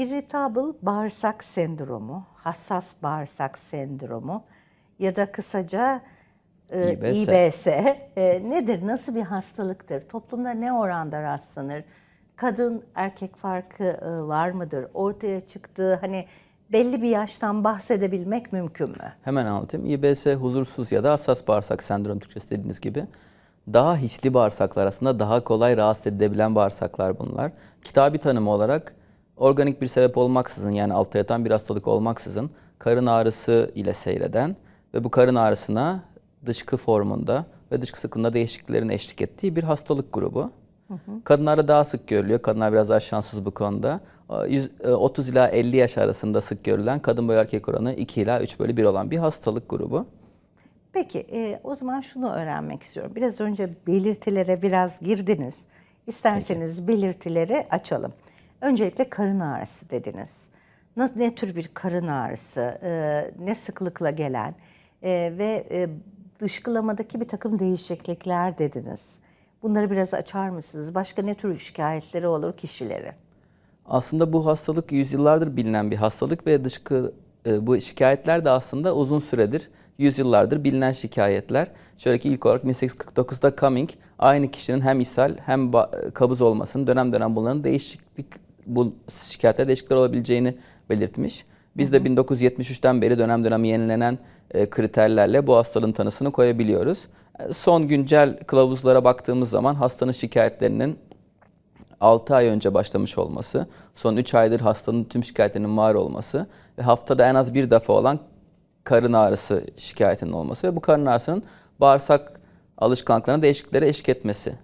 Irritable bağırsak sendromu, hassas bağırsak sendromu ya da kısaca e, İBS. İBS e, nedir? Nasıl bir hastalıktır? Toplumda ne oranda rastlanır? Kadın erkek farkı e, var mıdır? Ortaya çıktığı hani belli bir yaştan bahsedebilmek mümkün mü? Hemen anlatayım. İBS huzursuz ya da hassas bağırsak sendromu Türkçesi dediğiniz gibi daha hiçli bağırsaklar arasında daha kolay rahatsız edilebilen bağırsaklar bunlar. Kitabi tanımı olarak organik bir sebep olmaksızın yani altta yatan bir hastalık olmaksızın karın ağrısı ile seyreden ve bu karın ağrısına dışkı formunda ve dışkı sıklığında değişikliklerin eşlik ettiği bir hastalık grubu. Kadınlarda daha sık görülüyor. Kadınlar biraz daha şanssız bu konuda. Yüz- e, 30 ila 50 yaş arasında sık görülen kadın bölü erkek oranı 2 ila 3 bölü 1 olan bir hastalık grubu. Peki e, o zaman şunu öğrenmek istiyorum. Biraz önce belirtilere biraz girdiniz. İsterseniz belirtileri açalım. Öncelikle karın ağrısı dediniz. Ne, tür bir karın ağrısı, e, ne sıklıkla gelen e, ve e, dışkılamadaki bir takım değişiklikler dediniz. Bunları biraz açar mısınız? Başka ne tür şikayetleri olur kişilerin? Aslında bu hastalık yüzyıllardır bilinen bir hastalık ve dışkı bu şikayetler de aslında uzun süredir yüzyıllardır bilinen şikayetler. Şöyle ki ilk olarak 1849'da Cumming aynı kişinin hem ishal hem kabız olmasının dönem dönem bunların değişiklik bu şikayetler değişiklikler olabileceğini belirtmiş. Biz de 1973'ten beri dönem dönem yenilenen e, kriterlerle bu hastalığın tanısını koyabiliyoruz. E, Son güncel kılavuzlara baktığımız zaman hastanın şikayetlerinin 6 ay önce başlamış olması, son 3 aydır hastanın tüm şikayetlerinin var olması ve haftada en az bir defa olan karın ağrısı şikayetinin olması ve bu karın ağrısının bağırsak alışkanlıklarına değişikliklere eşlik etmesi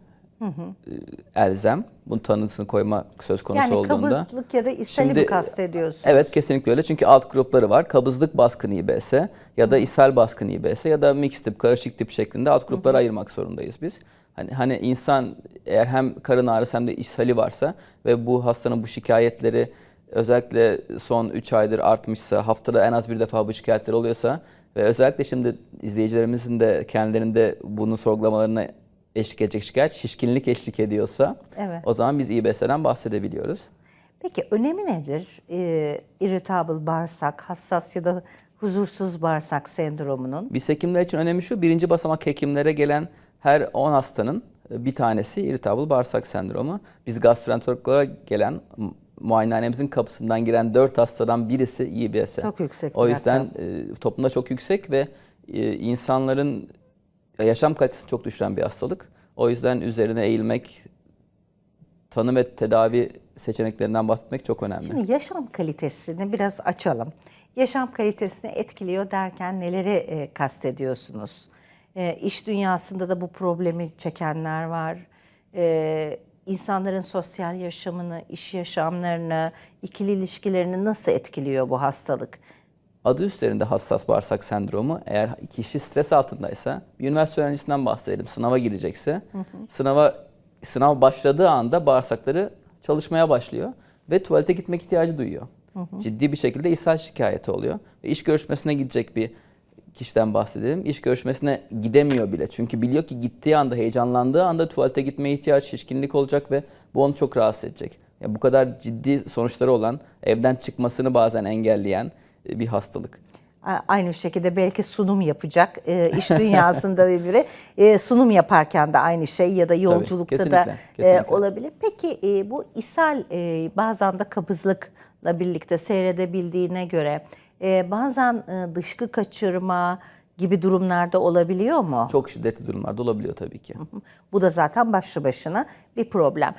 e, elzem. Bunun tanısını koyma söz konusu Yani olduğunda. kabızlık ya da ishali mi Şimdi, kastediyorsunuz? Evet kesinlikle öyle çünkü alt grupları var. Kabızlık baskın İBS ya da ishal baskın İBS ya da mix tip, karışık tip şeklinde alt gruplara ayırmak zorundayız biz. Hani, hani insan eğer hem karın ağrısı hem de ishali varsa ve bu hastanın bu şikayetleri özellikle son 3 aydır artmışsa, haftada en az bir defa bu şikayetler oluyorsa ve özellikle şimdi izleyicilerimizin de kendilerinde bunu sorgulamalarına eşlik edecek şikayet şişkinlik eşlik ediyorsa Evet. o zaman biz İBS'den bahsedebiliyoruz. Peki önemi nedir? Ee, irritable bağırsak, hassas ya da huzursuz bağırsak sendromunun. Biz hekimler için önemi şu, birinci basamak hekimlere gelen her 10 hastanın e, bir tanesi irritable bağırsak sendromu. Biz gastroenterologlara gelen mu- muayenehanemizin kapısından giren 4 hastadan birisi İBS. Çok yüksek O yüzden e, toplumda çok yüksek ve e, insanların yaşam kalitesini çok düşüren bir hastalık. O yüzden üzerine eğilmek, tanı ve tedavi seçeneklerinden bahsetmek çok önemli. Şimdi yaşam kalitesini biraz açalım. Yaşam kalitesini etkiliyor derken neleri e, kastediyorsunuz? E, iş dünyasında da bu problemi çekenler var. E, insanların sosyal yaşamını, iş yaşamlarını, ikili ilişkilerini nasıl etkiliyor bu hastalık? Adı üzerinde hassas bağırsak sendromu eğer kişi stres altındaysa bir üniversite öğrencisinden bahsedelim sınava girecekse sınava sınav başladığı anda bağırsakları çalışmaya başlıyor ve tuvalete gitmek ihtiyacı duyuyor. Ciddi bir şekilde ishal şikayeti oluyor. Ve iş görüşmesine gidecek bir kişiden bahsedelim. İş görüşmesine gidemiyor bile. Çünkü biliyor ki gittiği anda, heyecanlandığı anda tuvalete gitmeye ihtiyaç, şişkinlik olacak ve bu onu çok rahatsız edecek. Ya bu kadar ciddi sonuçları olan, evden çıkmasını bazen engelleyen bir hastalık. Aynı şekilde belki sunum yapacak e, iş dünyasında bir biri e, sunum yaparken de aynı şey ya da yolculukta da kesinlikle, e, kesinlikle. olabilir. Peki e, bu ishal e, bazen de kabızlıkla birlikte seyredebildiğine göre e, bazen e, dışkı kaçırma gibi durumlarda olabiliyor mu? Çok şiddetli durumlarda olabiliyor tabii ki. Bu da zaten başlı başına bir problem.